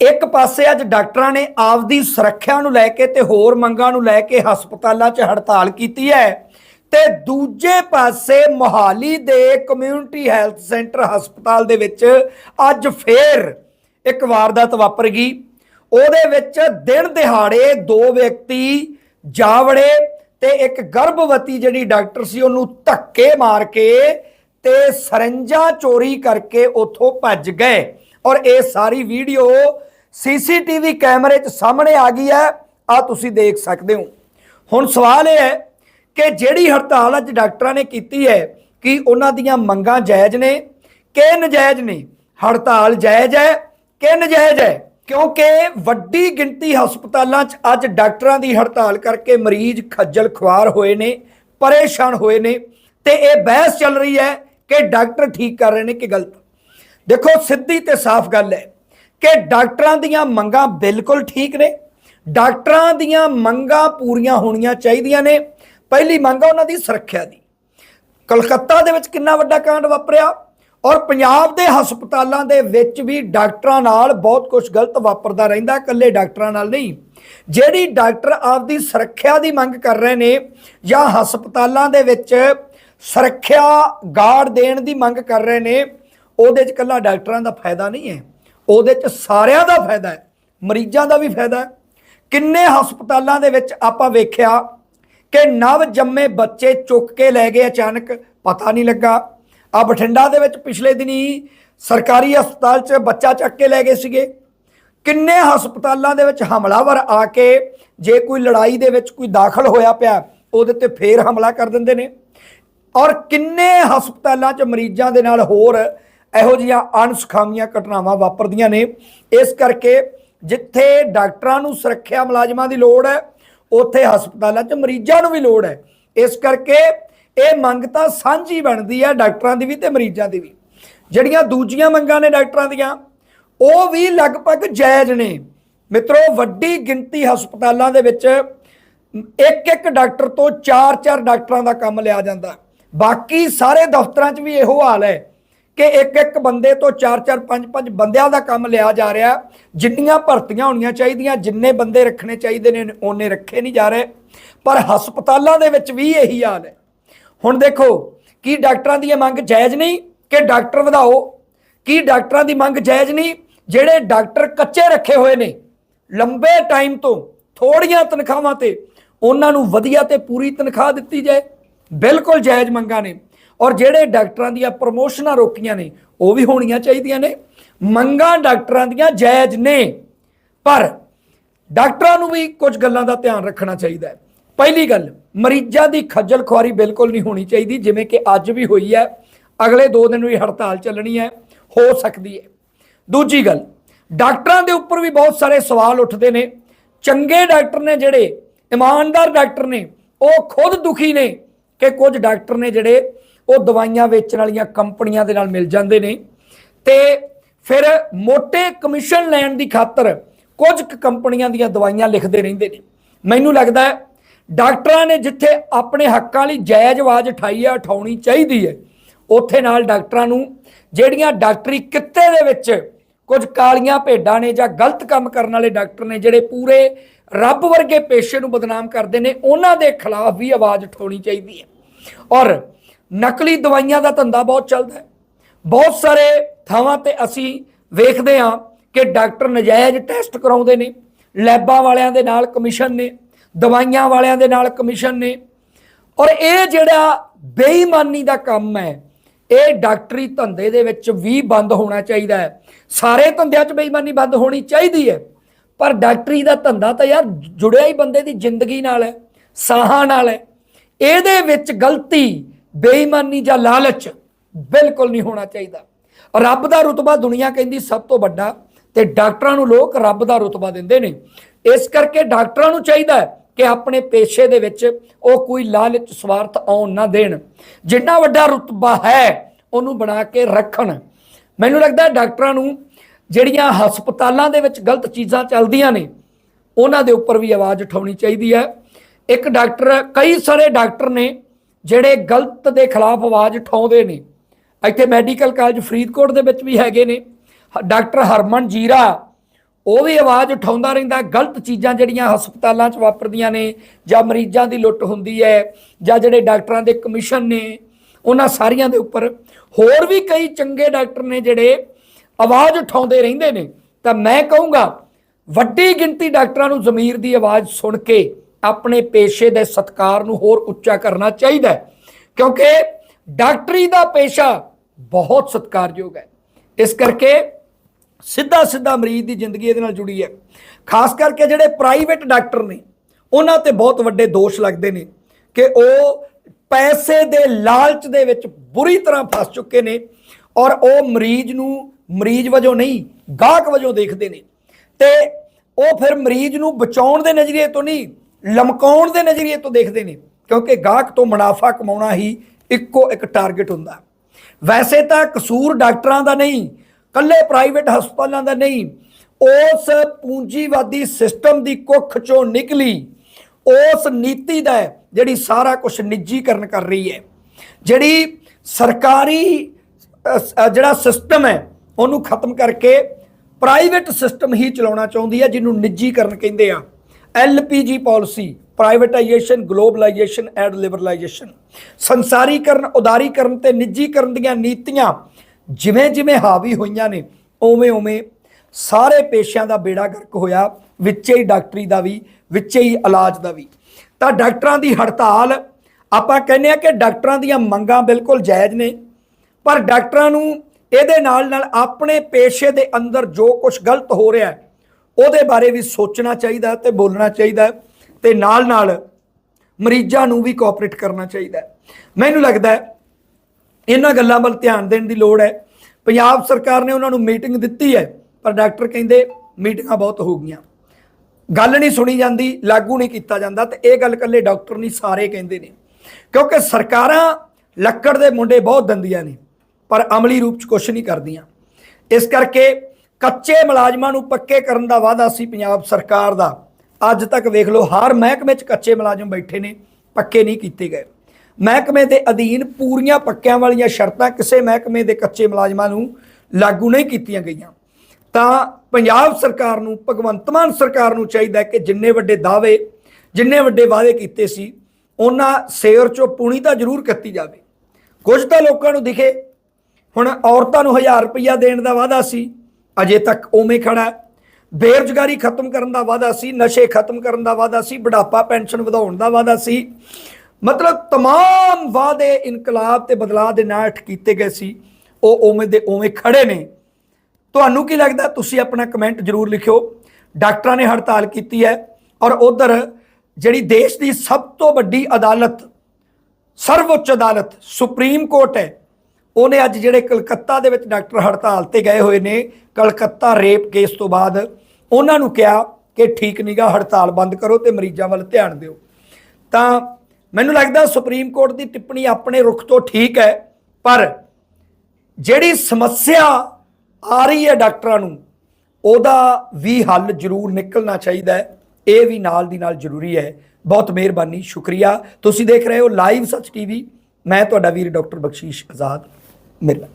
ਇੱਕ ਪਾਸੇ ਅੱਜ ਡਾਕਟਰਾਂ ਨੇ ਆਪਦੀ ਸੁਰੱਖਿਆ ਨੂੰ ਲੈ ਕੇ ਤੇ ਹੋਰ ਮੰਗਾਂ ਨੂੰ ਲੈ ਕੇ ਹਸਪਤਾਲਾਂ 'ਚ ਹੜਤਾਲ ਕੀਤੀ ਹੈ ਤੇ ਦੂਜੇ ਪਾਸੇ ਮੋਹਾਲੀ ਦੇ ਕਮਿਊਨਿਟੀ ਹੈਲਥ ਸੈਂਟਰ ਹਸਪਤਾਲ ਦੇ ਵਿੱਚ ਅੱਜ ਫੇਰ ਇੱਕ ਵਾਰਦਾਤ ਵਾਪਰ ਗਈ। ਉਹਦੇ ਵਿੱਚ ਦਿਨ ਦਿਹਾੜੇ ਦੋ ਵਿਅਕਤੀ ਜਾਵੜੇ ਤੇ ਇੱਕ ਗਰਭਵਤੀ ਜਿਹੜੀ ਡਾਕਟਰ ਸੀ ਉਹਨੂੰ ਧੱਕੇ ਮਾਰ ਕੇ ਤੇ ਸਰੰਜਾਂ ਚੋਰੀ ਕਰਕੇ ਉੱਥੋਂ ਭੱਜ ਗਏ। ਔਰ ਇਹ ਸਾਰੀ ਵੀਡੀਓ ਸੀਸੀਟੀਵੀ ਕੈਮਰੇ 'ਚ ਸਾਹਮਣੇ ਆ ਗਈ ਹੈ। ਆ ਤੁਸੀਂ ਦੇਖ ਸਕਦੇ ਹੋ। ਹੁਣ ਸਵਾਲ ਇਹ ਹੈ ਕਿ ਜਿਹੜੀ ਹੜਤਾਲ ਅੱਜ ਡਾਕਟਰਾਂ ਨੇ ਕੀਤੀ ਹੈ ਕਿ ਉਹਨਾਂ ਦੀਆਂ ਮੰਗਾਂ ਜਾਇਜ਼ ਨੇ, ਕਿ ਨਜਾਇਜ਼ ਨੇ? ਹੜਤਾਲ ਜਾਇਜ਼ ਹੈ ਕਿ ਨਜਾਇਜ਼ ਹੈ? ਕਿਉਂਕਿ ਵੱਡੀ ਗਿਣਤੀ ਹਸਪਤਾਲਾਂ 'ਚ ਅੱਜ ਡਾਕਟਰਾਂ ਦੀ ਹੜਤਾਲ ਕਰਕੇ ਮਰੀਜ਼ ਖੱਜਲ ਖੁਆਰ ਹੋਏ ਨੇ, ਪਰੇਸ਼ਾਨ ਹੋਏ ਨੇ ਤੇ ਇਹ ਬਹਿਸ ਚੱਲ ਰਹੀ ਹੈ ਕਿ ਡਾਕਟਰ ਠੀਕ ਕਰ ਰਹੇ ਨੇ ਕਿ ਗਲਤ? ਦੇਖੋ, ਸਿੱਧੀ ਤੇ ਸਾਫ਼ ਗੱਲ ਹੈ ਕਿ ਡਾਕਟਰਾਂ ਦੀਆਂ ਮੰਗਾਂ ਬਿਲਕੁਲ ਠੀਕ ਨੇ। ਡਾਕਟਰਾਂ ਦੀਆਂ ਮੰਗਾਂ ਪੂਰੀਆਂ ਹੋਣੀਆਂ ਚਾਹੀਦੀਆਂ ਨੇ। ਪਹਿਲੀ ਮੰਗ ਆ ਉਹਨਾਂ ਦੀ ਸੁਰੱਖਿਆ ਦੀ। ਕਲਕੱਤਾ ਦੇ ਵਿੱਚ ਕਿੰਨਾ ਵੱਡਾ ਕਾਂਡ ਵਾਪਰਿਆ ਔਰ ਪੰਜਾਬ ਦੇ ਹਸਪਤਾਲਾਂ ਦੇ ਵਿੱਚ ਵੀ ਡਾਕਟਰਾਂ ਨਾਲ ਬਹੁਤ ਕੁਝ ਗਲਤ ਵਾਪਰਦਾ ਰਹਿੰਦਾ, ਇਕੱਲੇ ਡਾਕਟਰਾਂ ਨਾਲ ਨਹੀਂ। ਜਿਹੜੀ ਡਾਕਟਰ ਆਪਦੀ ਸੁਰੱਖਿਆ ਦੀ ਮੰਗ ਕਰ ਰਹੇ ਨੇ ਜਾਂ ਹਸਪਤਾਲਾਂ ਦੇ ਵਿੱਚ ਸੁਰੱਖਿਆ ਗਾਰਡ ਦੇਣ ਦੀ ਮੰਗ ਕਰ ਰਹੇ ਨੇ ਉਹਦੇ 'ਚ ਇਕੱਲਾ ਡਾਕਟਰਾਂ ਦਾ ਫਾਇਦਾ ਨਹੀਂ ਹੈ। ਉਹਦੇ 'ਚ ਸਾਰਿਆਂ ਦਾ ਫਾਇਦਾ ਹੈ। ਮਰੀਜ਼ਾਂ ਦਾ ਵੀ ਫਾਇਦਾ ਹੈ। ਕਿੰਨੇ ਹਸਪਤਾਲਾਂ ਦੇ ਵਿੱਚ ਆਪਾਂ ਵੇਖਿਆ ਕਿ ਨਵ ਜੰਮੇ ਬੱਚੇ ਚੁੱਕ ਕੇ ਲੈ ਗਏ ਅਚਾਨਕ, ਪਤਾ ਨਹੀਂ ਲੱਗਾ। ਆ ਬਠਿੰਡਾ ਦੇ ਵਿੱਚ ਪਿਛਲੇ ਦਿਨੀ ਸਰਕਾਰੀ ਹਸਪਤਾਲ 'ਚ ਬੱਚਾ ਚੱਕ ਕੇ ਲੈ ਗਏ ਸੀਗੇ। ਕਿੰਨੇ ਹਸਪਤਾਲਾਂ ਦੇ ਵਿੱਚ ਹਮਲਾਵਰ ਆ ਕੇ ਜੇ ਕੋਈ ਲੜਾਈ ਦੇ ਵਿੱਚ ਕੋਈ ਦਾਖਲ ਹੋਇਆ ਪਿਆ, ਉਹਦੇ ਤੇ ਫੇਰ ਹਮਲਾ ਕਰ ਦਿੰਦੇ ਨੇ। ਔਰ ਕਿੰਨੇ ਹਸਪਤਾਲਾਂ 'ਚ ਮਰੀਜ਼ਾਂ ਦੇ ਨਾਲ ਹੋਰ ਇਹੋ ਜਿਹੀਆਂ ਅਣਸੁਖਾਵੀਆਂ ਘਟਨਾਵਾਂ ਵਾਪਰਦੀਆਂ ਨੇ। ਇਸ ਕਰਕੇ ਜਿੱਥੇ ਡਾਕਟਰਾਂ ਨੂੰ ਸੁਰੱਖਿਆ ਮੁਲਾਜ਼ਮਾਂ ਦੀ ਲੋੜ ਹੈ, ਉੱਥੇ ਹਸਪਤਾਲਾਂ 'ਚ ਮਰੀਜ਼ਾਂ ਨੂੰ ਵੀ ਲੋੜ ਹੈ। ਇਸ ਕਰਕੇ ਇਹ ਮੰਗ ਤਾਂ ਸਾਂਝੀ ਬਣਦੀ ਹੈ ਡਾਕਟਰਾਂ ਦੀ ਵੀ ਤੇ ਮਰੀਜ਼ਾਂ ਦੀ ਵੀ। ਜਿਹੜੀਆਂ ਦੂਜੀਆਂ ਮੰਗਾਂ ਨੇ ਡਾਕਟਰਾਂ ਦੀਆਂ, ਉਹ ਵੀ ਲਗਭਗ ਜਾਇਜ਼ ਨੇ। ਮਿੱਤਰੋ, ਵੱਡੀ ਗਿਣਤੀ ਹਸਪਤਾਲਾਂ ਦੇ ਵਿੱਚ ਇੱਕ ਇੱਕ ਡਾਕਟਰ ਤੋਂ ਚਾਰ ਚਾਰ ਡਾਕਟਰਾਂ ਦਾ ਕੰਮ ਲਿਆ ਜਾਂਦਾ। ਬਾਕੀ ਸਾਰੇ ਦਫ਼ਤਰਾਂ 'ਚ ਵੀ ਇਹੋ ਹਾਲ ਹੈ। ਕਿ ਇੱਕ ਇੱਕ ਬੰਦੇ ਤੋਂ ਚਾਰ ਚਾਰ ਪੰਜ ਪੰਜ ਬੰਦਿਆਂ ਦਾ ਕੰਮ ਲਿਆ ਜਾ ਰਿਹਾ। ਜਿੰਨੀਆਂ ਭਰਤੀਆਂ ਹੋਣੀਆਂ ਚਾਹੀਦੀਆਂ, ਜਿੰਨੇ ਬੰਦੇ ਰੱਖਣੇ ਚਾਹੀਦੇ ਨੇ, ਉਹਨੇ ਰੱਖੇ ਨਹੀਂ ਜਾ ਰਹੇ। ਪਰ ਹਸਪਤਾਲਾਂ ਦੇ ਵਿੱਚ ਵੀ ਇਹੀ ਹਾਲ ਹੈ। ਹੁਣ ਦੇਖੋ, ਕੀ ਡਾਕਟਰਾਂ ਦੀ ਇਹ ਮੰਗ ਜਾਇਜ਼ ਨਹੀਂ ਕਿ ਡਾਕਟਰ ਵਧਾਓ? ਕੀ ਡਾਕਟਰਾਂ ਦੀ ਮੰਗ ਜਾਇਜ਼ ਨਹੀਂ? ਜਿਹੜੇ ਡਾਕਟਰ ਕੱਚੇ ਰੱਖੇ ਹੋਏ ਨੇ, ਲੰਬੇ ਟਾਈਮ ਤੋਂ ਥੋੜੀਆਂ ਤਨਖਾਹਾਂ ਤੇ, ਉਹਨਾਂ ਨੂੰ ਵਧੀਆ ਤੇ ਪੂਰੀ ਤਨਖਾਹ ਦਿੱਤੀ ਜਾਏ। ਬਿਲਕੁਲ ਜਾਇਜ਼ ਮੰਗਾਂ ਨੇ। ਔਰ ਜਿਹੜੇ ਡਾਕਟਰਾਂ ਦੀਆਂ ਪ੍ਰਮੋਸ਼ਨਾਂ ਰੋਕੀਆਂ ਨੇ, ਉਹ ਵੀ ਹੋਣੀਆਂ ਚਾਹੀਦੀਆਂ ਨੇ। ਮੰਗਾਂ ਡਾਕਟਰਾਂ ਦੀਆਂ ਜਾਇਜ਼ ਨੇ, ਪਰ ਡਾਕਟਰਾਂ ਨੂੰ ਵੀ ਕੁਝ ਗੱਲਾਂ ਦਾ ਧਿਆਨ ਰੱਖਣਾ ਚਾਹੀਦਾ ਹੈ। ਪਹਿਲੀ ਗੱਲ, ਮਰੀਜ਼ਾਂ ਦੀ ਖੱਜਲ ਖੁਆਰੀ ਬਿਲਕੁਲ ਨਹੀਂ ਹੋਣੀ ਚਾਹੀਦੀ, ਜਿਵੇਂ ਕਿ ਅੱਜ ਵੀ ਹੋਈ ਹੈ। ਅਗਲੇ 2 ਦਿਨ ਵੀ ਹੜਤਾਲ ਚੱਲਣੀ ਹੈ, ਹੋ ਸਕਦੀ ਹੈ। ਦੂਜੀ ਗੱਲ, ਡਾਕਟਰਾਂ ਦੇ ਉੱਪਰ ਵੀ ਬਹੁਤ ਸਾਰੇ ਸਵਾਲ ਉੱਠਦੇ ਨੇ। ਚੰਗੇ ਡਾਕਟਰ ਨੇ ਜਿਹੜੇ, ਇਮਾਨਦਾਰ ਡਾਕਟਰ ਨੇ, ਉਹ ਖੁਦ ਦੁਖੀ ਨੇ ਕਿ ਕੁਝ ਡਾਕਟਰ ਨੇ ਜਿਹੜੇ ਉਹ ਦਵਾਈਆਂ ਵੇਚਣ ਵਾਲੀਆਂ ਕੰਪਨੀਆਂ ਦੇ ਨਾਲ ਮਿਲ ਜਾਂਦੇ ਨੇ। ਤੇ ਫਿਰ ਮੋٹے ਕਮਿਸ਼ਨ ਲੈਣ ਦੀ ਖਾਤਰ ਕੁਝ ਕੰਪਨੀਆਂ ਦੀਆਂ ਦਵਾਈਆਂ ਲਿਖਦੇ ਰਹਿੰਦੇ ਨੇ। ਮੈਨੂੰ ਲੱਗਦਾ ਹੈ ਡਾਕਟਰਾਂ ਨੇ ਜਿੱਥੇ ਆਪਣੇ ਹੱਕਾਂ ਲਈ ਜਾਇਜ਼ ਆਵਾਜ਼ ਉਠਾਈ ਹੈ, ਉਠਾਉਣੀ ਚਾਹੀਦੀ ਹੈ, ਉੱਥੇ ਨਾਲ ਡਾਕਟਰਾਂ ਨੂੰ ਜਿਹੜੀਆਂ ਡਾਕਟਰੀ ਕਿੱਤੇ ਦੇ ਵਿੱਚ ਕੁਝ ਕਾਲੀਆਂ ਭੇਡਾਂ ਨੇ ਜਾਂ ਗਲਤ ਕੰਮ ਕਰਨ ਵਾਲੇ ਡਾਕਟਰ ਨੇ, ਜਿਹੜੇ ਪੂਰੇ ਰੱਬ ਵਰਗੇ ਪੇਸ਼ੇ ਨੂੰ ਬਦਨਾਮ ਕਰਦੇ ਨੇ, ਉਹਨਾਂ ਦੇ ਖਿਲਾਫ ਵੀ ਆਵਾਜ਼ ਉਠਾਉਣੀ ਚਾਹੀਦੀ ਹੈ। ਔਰ ਨਕਲੀ ਦਵਾਈਆਂ ਦਾ ਧੰਦਾ ਬਹੁਤ ਚੱਲਦਾ ਹੈ। ਬਹੁਤ ਸਾਰੇ ਥਾਵਾਂ ਤੇ ਅਸੀਂ ਵੇਖਦੇ ਹਾਂ ਕਿ ਡਾਕਟਰ ਨਜਾਇਜ਼ ਟੈਸਟ ਕਰਾਉਂਦੇ ਨੇ, ਲੈਬਾਂ ਵਾਲਿਆਂ ਦੇ ਨਾਲ ਕਮਿਸ਼ਨ ਨੇ, ਦਵਾਈਆਂ ਵਾਲਿਆਂ ਦੇ ਨਾਲ ਕਮਿਸ਼ਨ ਨੇ। ਔਰ ਇਹ ਜਿਹੜਾ ਬੇਈਮਾਨੀ ਦਾ ਕੰਮ ਹੈ, ਇਹ ਡਾਕਟਰੀ ਧੰਦੇ ਦੇ ਵਿੱਚ ਵੀ ਬੰਦ ਹੋਣਾ ਚਾਹੀਦਾ ਹੈ। ਸਾਰੇ ਧੰਦਿਆਂ 'ਚ ਬੇਈਮਾਨੀ ਬੰਦ ਹੋਣੀ ਚਾਹੀਦੀ ਹੈ। ਪਰ ਡਾਕਟਰੀ ਦਾ ਧੰਦਾ ਤਾਂ ਯਾਰ ਜੁੜਿਆ ਹੀ ਬੰਦੇ ਦੀ ਜ਼ਿੰਦਗੀ ਨਾਲ ਹੈ, ਸਾਹਾਂ ਨਾਲ ਹੈ। ਇਹਦੇ ਵਿੱਚ ਗਲਤੀ ਬੇਈਮਾਨੀ ਜਾਂ ਲਾਲਚ ਬਿਲਕੁਲ ਨਹੀਂ ਹੋਣਾ ਚਾਹੀਦਾ। ਰੱਬ ਦਾ ਰੁਤਬਾ ਦੁਨੀਆ ਕਹਿੰਦੀ ਸਭ ਤੋਂ ਵੱਡਾ ਤੇ ਡਾਕਟਰਾਂ ਨੂੰ ਲੋਕ ਰੱਬ ਦਾ ਰੁਤਬਾ ਦਿੰਦੇ ਨੇ। ਇਸ ਕਰਕੇ ਡਾਕਟਰਾਂ ਨੂੰ ਚਾਹੀਦਾ ਕਿ ਆਪਣੇ ਪੇਸ਼ੇ ਦੇ ਵਿੱਚ ਉਹ ਕੋਈ ਲਾਲਚ, ਸਵਾਰਥ ਆਉਣ ਨਾ ਦੇਣ। ਜਿੰਨਾ ਵੱਡਾ ਰੁਤਬਾ ਹੈ, ਉਹਨੂੰ ਬਣਾ ਕੇ ਰੱਖਣ। ਮੈਨੂੰ ਲੱਗਦਾ ਡਾਕਟਰਾਂ ਨੂੰ ਜਿਹੜੀਆਂ ਹਸਪਤਾਲਾਂ ਦੇ ਵਿੱਚ ਗਲਤ ਚੀਜ਼ਾਂ ਚੱਲਦੀਆਂ ਨੇ, ਉਹਨਾਂ ਦੇ ਉੱਪਰ ਵੀ ਆਵਾਜ਼ ਉਠਾਉਣੀ ਚਾਹੀਦੀ ਹੈ। ਇੱਕ ਡਾਕਟਰ, ਕਈ ਸਾਰੇ ਡਾਕਟਰ ਨੇ ਜਿਹੜੇ ਗਲਤ ਦੇ ਖਿਲਾਫ ਆਵਾਜ਼ ਉਠਾਉਂਦੇ ਨੇ। ਇੱਥੇ ਮੈਡੀਕਲ ਕਾਲਜ ਫਰੀਦਕੋਟ ਦੇ ਵਿੱਚ ਵੀ ਹੈਗੇ ਨੇ। ਡਾਕਟਰ ਹਰਮਨ ਜੀਰਾ, ਉਹ ਵੀ ਆਵਾਜ਼ ਉਠਾਉਂਦਾ ਰਹਿੰਦਾ, ਗਲਤ ਚੀਜ਼ਾਂ ਜਿਹੜੀਆਂ ਹਸਪਤਾਲਾਂ 'ਚ ਵਾਪਰਦੀਆਂ ਨੇ, ਜਾਂ ਮਰੀਜ਼ਾਂ ਦੀ ਲੁੱਟ ਹੁੰਦੀ ਹੈ, ਜਾਂ ਜਿਹੜੇ ਡਾਕਟਰਾਂ ਦੇ ਕਮਿਸ਼ਨ ਨੇ, ਉਹਨਾਂ ਸਾਰੀਆਂ ਦੇ ਉੱਪਰ। ਹੋਰ ਵੀ ਕਈ ਚੰਗੇ ਡਾਕਟਰ ਨੇ ਜਿਹੜੇ ਆਵਾਜ਼ ਉਠਾਉਂਦੇ ਰਹਿੰਦੇ ਨੇ। ਤਾਂ ਮੈਂ ਕਹੂੰਗਾ, ਵੱਡੀ ਗਿਣਤੀ ਡਾਕਟਰਾਂ ਨੂੰ ਜ਼ਮੀਰ ਦੀ ਆਵਾਜ਼ ਸੁਣ ਕੇ ਆਪਣੇ ਪੇਸ਼ੇ ਦੇ ਸਤਕਾਰ ਨੂੰ ਹੋਰ ਉੱਚਾ ਕਰਨਾ ਚਾਹੀਦਾ ਹੈ। ਕਿਉਂਕਿ ਡਾਕਟਰੀ ਦਾ ਪੇਸ਼ਾ ਬਹੁਤ ਸਤਿਕਾਰਯੋਗ ਹੈ। ਇਸ ਕਰਕੇ ਸਿੱਧਾ ਸਿੱਧਾ ਮਰੀਜ਼ ਦੀ ਜ਼ਿੰਦਗੀ ਇਹਦੇ ਨਾਲ ਜੁੜੀ ਹੈ। ਖਾਸ ਕਰਕੇ ਜਿਹੜੇ ਪ੍ਰਾਈਵੇਟ ਡਾਕਟਰ ਨੇ, ਉਹਨਾਂ ਤੇ ਬਹੁਤ ਵੱਡੇ ਦੋਸ਼ ਲੱਗਦੇ ਨੇ ਕਿ ਉਹ ਪੈਸੇ ਦੇ ਲਾਲਚ ਦੇ ਵਿੱਚ ਬੁਰੀ ਤਰ੍ਹਾਂ ਫਸ ਚੁੱਕੇ ਨੇ ਔਰ ਉਹ ਮਰੀਜ਼ ਨੂੰ, ਮਰੀਜ਼ ਵਜੋਂ ਨਹੀਂ, ਗਾਹਕ ਵਜੋਂ ਦੇਖਦੇ ਨੇ। ਤੇ ਉਹ ਫਿਰ ਮਰੀਜ਼ ਨੂੰ ਬਚਾਉਣ ਦੇ ਨਜ਼ਰੀਏ ਤੋਂ ਨਹੀਂ ਲਮਕਾਉਣ ਦੇ ਨਜ਼ਰੀਏ ਤੋਂ ਦੇਖਦੇ ਨੇ, ਕਿਉਂਕਿ ਗਾਹਕ ਤੋਂ ਮੁਨਾਫਾ ਕਮਾਉਣਾ ਹੀ ਇੱਕੋ ਇੱਕ ਟਾਰਗੇਟ ਹੁੰਦਾ। ਵੈਸੇ ਤਾਂ ਕਸੂਰ ਡਾਕਟਰਾਂ ਦਾ ਨਹੀਂ ਕੱਲੇ ਪ੍ਰਾਈਵੇਟ ਹਸਪਤਾਲਾਂ ਦਾ ਨਹੀਂ, ਉਸ ਪੂੰਜੀਵਾਦੀ ਸਿਸਟਮ ਦੀ ਕੁੱਖ ਚੋਂ ਨਿਕਲੀ, ਉਸ ਨੀਤੀ ਦਾ ਜਿਹੜੀ ਸਾਰਾ ਕੁਝ ਨਿੱਜੀਕਰਨ ਕਰ ਰਹੀ ਹੈ। ਜਿਹੜੀ ਸਰਕਾਰੀ ਜਿਹੜਾ ਸਿਸਟਮ ਹੈ, ਉਹਨੂੰ ਖਤਮ ਕਰਕੇ ਪ੍ਰਾਈਵੇਟ ਸਿਸਟਮ ਹੀ ਚਲਾਉਣਾ ਚਾਹੁੰਦੀ ਹੈ, ਜਿਹਨੂੰ ਨਿੱਜੀਕਰਨ ਕਹਿੰਦੇ ਆ। LPG policy, privatisation, globalisation and liberalisation. ਸੰਸਾਰੀਕਰਨ, ਉਦਾਰੀਕਰਨ ਤੇ ਨਿੱਜੀਕਰਨ ਦੀਆਂ ਨੀਤੀਆਂ ਜਿਵੇਂ ਜਿਵੇਂ ਹਾਵੀ ਹੋਈਆਂ ਨੇ ਉਵੇਂ ਉਵੇਂ ਸਾਰੇ ਪੇਸ਼ਿਆਂ ਦਾ ਬੇੜਾ ਗਰਕ ਹੋਇਆ, ਵਿੱਚੇ ਹੀ ਡਾਕਟਰੀ ਦਾ ਵੀ, ਵਿੱਚੇ ਹੀ ਇਲਾਜ ਦਾ ਵੀ। ਤਾਂ ਡਾਕਟਰਾਂ ਦੀ ਹੜਤਾਲ, ਆਪਾਂ ਕਹਿੰਦੇ ਆ ਕਿ ਡਾਕਟਰਾਂ ਦੀਆਂ ਮੰਗਾਂ ਬਿਲਕੁਲ ਜਾਇਜ਼ ਨੇ, ਪਰ ਡਾਕਟਰਾਂ ਨੂੰ ਇਹਦੇ ਨਾਲ ਨਾਲ ਆਪਣੇ ਪੇਸ਼ੇ ਦੇ ਅੰਦਰ ਜੋ ਕੁਝ ਗਲਤ ਹੋ ਰਿਹਾ ਹੈ ਉਹਦੇ ਬਾਰੇ ਵੀ ਸੋਚਣਾ ਚਾਹੀਦਾ ਤੇ ਬੋਲਣਾ ਚਾਹੀਦਾ ਤੇ ਨਾਲ ਨਾਲ ਮਰੀਜ਼ਾਂ ਨੂੰ ਵੀ ਕੋਆਪਰੇਟ ਕਰਨਾ ਚਾਹੀਦਾ। ਮੈਨੂੰ ਲੱਗਦਾ ਹੈ ਇਹਨਾਂ ਗੱਲਾਂ ਵੱਲ ਧਿਆਨ ਦੇਣ ਦੀ ਲੋੜ ਹੈ। ਪੰਜਾਬ ਸਰਕਾਰ ਨੇ ਉਹਨਾਂ ਨੂੰ ਮੀਟਿੰਗ ਦਿੱਤੀ ਹੈ, ਪਰ ਡਾਕਟਰ ਕਹਿੰਦੇ ਮੀਟਿੰਗਾਂ ਬਹੁਤ ਹੋ ਗਈਆਂ। ਗੱਲ ਨਹੀਂ ਸੁਣੀ ਜਾਂਦੀ, ਲਾਗੂ ਨਹੀਂ ਕੀਤਾ ਜਾਂਦਾ ਤੇ ਇਹ ਗੱਲ ਕੱਲੇ ਡਾਕਟਰ ਨਹੀਂ, ਸਾਰੇ ਕਹਿੰਦੇ ਨੇ। ਕਿਉਂਕਿ ਸਰਕਾਰਾਂ ਲੱਕੜ ਦੇ ਮੁੰਡੇ ਬਹੁਤ ਦੰਦੀਆਂ ਨੇ, ਪਰ ਅਮਲੀ ਰੂਪ ਚ ਕੁਝ ਨਹੀਂ ਕਰਦੀਆਂ। ਇਸ ਕਰਕੇ ਕੱਚੇ ਮੁਲਾਜ਼ਮਾਂ ਨੂੰ ਪੱਕੇ ਕਰਨ ਦਾ ਵਾਅਦਾ ਸੀ ਪੰਜਾਬ ਸਰਕਾਰ ਦਾ। ਅੱਜ ਤੱਕ ਵੇਖ ਲਓ, ਹਰ ਮਹਿਕਮੇ 'ਚ ਕੱਚੇ ਮੁਲਾਜ਼ਮ ਬੈਠੇ ਨੇ, ਪੱਕੇ ਨਹੀਂ ਕੀਤੇ ਗਏ। ਮਹਿਕਮੇ ਦੇ ਅਧੀਨ ਪੂਰੀਆਂ ਪੱਕਿਆਂ ਵਾਲੀਆਂ ਸ਼ਰਤਾਂ ਕਿਸੇ ਮਹਿਕਮੇ ਦੇ ਕੱਚੇ ਮੁਲਾਜ਼ਮਾਂ ਨੂੰ ਲਾਗੂ ਨਹੀਂ ਕੀਤੀਆਂ ਗਈਆਂ। ਤਾਂ ਪੰਜਾਬ ਸਰਕਾਰ ਨੂੰ, ਭਗਵੰਤ ਮਾਨ ਸਰਕਾਰ ਨੂੰ ਚਾਹੀਦਾ ਕਿ ਜਿੰਨੇ ਵੱਡੇ ਦਾਅਵੇ, ਜਿੰਨੇ ਵੱਡੇ ਵਾਅਦੇ ਕੀਤੇ ਸੀ, ਉਹਨਾਂ ਸੇਰ ਚੋਂ ਪੂਣੀ ਤਾਂ ਜ਼ਰੂਰ ਕੱਤੀ ਜਾਵੇ। ਕੁਝ ਤਾਂ ਲੋਕਾਂ ਨੂੰ ਦਿਖੇ। ਹੁਣ ਔਰਤਾਂ ਨੂੰ 1000 ਰੁਪਇਆ ਦੇਣ ਦਾ ਵਾਅਦਾ ਸੀ। ਅਜੇ ਤੱਕ ਉਵੇਂ ਖੜਾ ਹੈ ਬੇਰੁਜ਼ਗਾਰੀ ਖਤਮ ਕਰਨ ਦਾ ਵਾਅਦਾ ਸੀ ਨਸ਼ੇ ਖਤਮ ਕਰਨ ਦਾ ਵਾਅਦਾ ਸੀ ਬੁਢਾਪਾ ਪੈਨਸ਼ਨ ਵਧਾਉਣ ਦਾ ਵਾਅਦਾ ਸੀ ਮਤਲਬ तमाम ਵਾਅਦੇ ਇਨਕਲਾਬ ਤੇ ਬਦਲਾਅ ਦੇ ਨਾਲ ਕੀਤੇ ਗਏ ਸੀ ਉਹ ਉਵੇਂ ਦੇ ਉਵੇਂ ਖੜੇ ਨੇ ਤੁਹਾਨੂੰ ਕੀ ਲੱਗਦਾ ਤੁਸੀਂ ਆਪਣਾ ਕਮੈਂਟ ਜ਼ਰੂਰ ਲਿਖਿਓ ਡਾਕਟਰਾਂ ਨੇ ਹੜਤਾਲ ਕੀਤੀ ਹੈ ਔਰ ਉਧਰ ਜਿਹੜੀ ਦੇਸ਼ ਦੀ ਸਭ ਤੋਂ ਵੱਡੀ ਅਦਾਲਤ ਸਰਵਉੱਚ ਅਦਾਲਤ ਸੁਪਰੀਮ ਕੋਰਟ ਹੈ ਉਹਨੇ ਅੱਜ ਜਿਹੜੇ ਕਲਕੱਤਾ ਦੇ ਵਿੱਚ ਡਾਕਟਰ ਹੜਤਾਲ ਤੇ ਗਏ ਹੋਏ ਨੇ, ਕਲਕੱਤਾ ਰੇਪ ਕੇਸ ਤੋਂ ਬਾਅਦ, ਉਹਨਾਂ ਨੂੰ ਕਿਹਾ ਕਿ ਠੀਕ ਨੀਗਾ, ਹੜਤਾਲ ਬੰਦ ਕਰੋ ਤੇ ਮਰੀਜ਼ਾਂ ਵੱਲ ਧਿਆਨ ਦਿਓ। ਤਾਂ ਮੈਨੂੰ ਲੱਗਦਾ ਸੁਪਰੀਮ ਕੋਰਟ ਦੀ ਟਿੱਪਣੀ ਆਪਣੇ ਰੁਖ ਤੋਂ ਠੀਕ ਹੈ, ਪਰ ਜਿਹੜੀ ਸਮੱਸਿਆ ਆ ਰਹੀ ਹੈ ਡਾਕਟਰਾਂ ਨੂੰ, ਉਹਦਾ ਵੀ ਹੱਲ ਜ਼ਰੂਰ ਨਿਕਲਣਾ ਚਾਹੀਦਾ ਹੈ। ਇਹ ਵੀ ਨਾਲ ਦੀ ਨਾਲ ਜ਼ਰੂਰੀ ਹੈ। ਬਹੁਤ ਮਿਹਰਬਾਨੀ, ਸ਼ੁਕਰੀਆ। ਤੁਸੀਂ ਦੇਖ ਰਹੇ ਹੋ ਲਾਈਵ ਸੱਚ ਟੀਵੀ। ਮੈਂ ਤੁਹਾਡਾ ਵੀਰ ਡਾਕਟਰ ਬਖਸ਼ੀਸ਼ ਆਜ਼ਾਦ। ملأ